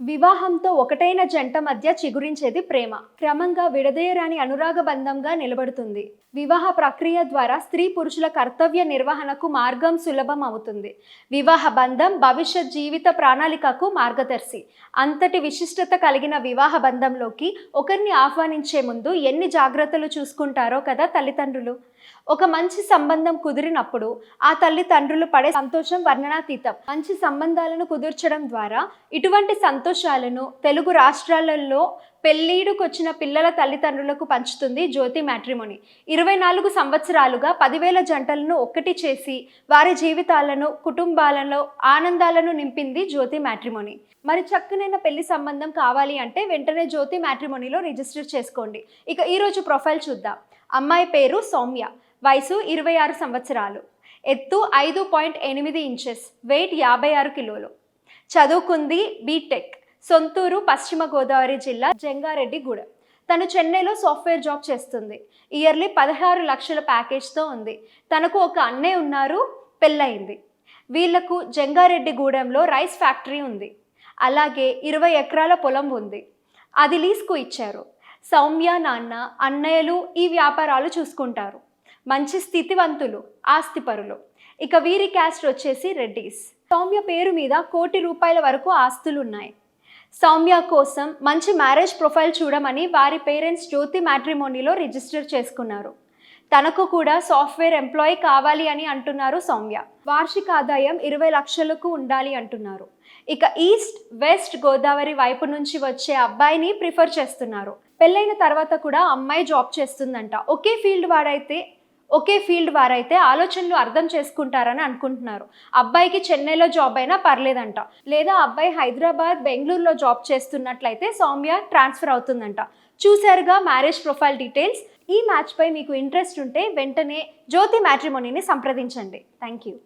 వివాహంతో ఒకటైన జంట మధ్య చిగురించేది ప్రేమ. క్రమంగా విడదీయరాని అనురాగ బంధంగా నిలబడుతుంది. వివాహ ప్రక్రియ ద్వారా స్త్రీ పురుషుల కర్తవ్య నిర్వహణకు మార్గం సులభం అవుతుంది. వివాహ బంధం భవిష్యత్ జీవిత ప్రణాళికకు మార్గదర్శి. అంతటి విశిష్టత కలిగిన వివాహ బంధంలోకి ఒకరిని ఆహ్వానించే ముందు ఎన్ని జాగ్రత్తలు చూసుకుంటారో కదా తల్లిదండ్రులు. ఒక మంచి సంబంధం కుదిరినప్పుడు ఆ తల్లిదండ్రులు పడే సంతోషం వర్ణనాతీతం. మంచి సంబంధాలను కుదుర్చడం ద్వారా ఇటువంటి సంతోషాలను తెలుగు రాష్ట్రాలలో పెళ్ళీడుకొచ్చిన పిల్లల తల్లిదండ్రులకు పంచుతుంది జ్యోతి మ్యాట్రిమోని. ఇరవై నాలుగు సంవత్సరాలుగా పదివేల జంటలను ఒక్కటి చేసి వారి జీవితాలను కుటుంబాలలో ఆనందాలను నింపింది జ్యోతి మ్యాట్రిమోని. మరి చక్కనైన పెళ్ళి సంబంధం కావాలి అంటే వెంటనే జ్యోతి మ్యాట్రిమోనీలో రిజిస్టర్ చేసుకోండి. ఇక ఈరోజు ప్రొఫైల్ చూద్దాం. అమ్మాయి పేరు సౌమ్య. వయసు ఇరవై ఆరు సంవత్సరాలు. ఎత్తు ఐదు పాయింట్ ఎనిమిది ఇంచెస్. వెయిట్ యాభై ఆరు కిలోలు. చదువుకుంది బీటెక్. సొంతూరు పశ్చిమ గోదావరి జిల్లా జంగారెడ్డిగూడెం. తను చెన్నైలో సాఫ్ట్వేర్ జాబ్ చేస్తుంది. ఇయర్లీ పదహారు లక్షల ప్యాకేజ్తో ఉంది. తనకు ఒక అన్నయ్య ఉన్నారు పెళ్ళయింది. వీళ్ళకు జంగారెడ్డిగూడెంలో రైస్ ఫ్యాక్టరీ ఉంది. అలాగే ఇరవై ఎకరాల పొలం ఉంది. అది లీజ్కు ఇచ్చారు. సౌమ్య నాన్న అన్నయ్యలు ఈ వ్యాపారాలు చూసుకుంటారు. మంచి స్థితివంతులు ఆస్తిపరులు. ఇక వీరి క్యాస్ట్ వచ్చేసి రెడ్డీస్. సౌమ్య పేరు మీద కోటి రూపాయల వరకు ఆస్తులు ఉన్నాయి సౌమ్య కోసం మంచి మ్యారేజ్ ప్రొఫైల్ చూడమని వారి పేరెంట్స్ జ్యోతి మ్యాట్రిమోనీలో రిజిస్టర్ చేసుకున్నారు. తనకు కూడా సాఫ్ట్వేర్ ఎంప్లాయీ కావాలి అని అంటున్నారు సౌమ్య. వార్షిక ఆదాయం ఇరవై లక్షలకు ఉండాలి అంటున్నారు. ఇక ఈస్ట్ వెస్ట్ గోదావరి వైపు నుంచి వచ్చే అబ్బాయిని ప్రిఫర్ చేస్తున్నారు. పెళ్ళైన తర్వాత కూడా అమ్మాయి జాబ్ చేస్తుందంట. ఒకే ఫీల్డ్ వాడైతే ఒకే ఫీల్డ్ వారైతే ఆలోచనలు అర్థం చేసుకుంటారని అనుకుంటున్నారు. అబ్బాయికి చెన్నైలో జాబ్ అయినా పర్లేదంట. లేదా అబ్బాయి హైదరాబాద్ బెంగళూరులో జాబ్ చేస్తున్నట్లయితే సౌమ్య ట్రాన్స్ఫర్ అవుతుందంట. చూశారుగా మ్యారేజ్ ప్రొఫైల్ డీటెయిల్స్. ఈ మ్యాచ్పై మీకు ఇంట్రెస్ట్ ఉంటే వెంటనే జ్యోతి మ్యాట్రిమోనీని సంప్రదించండి. Thank you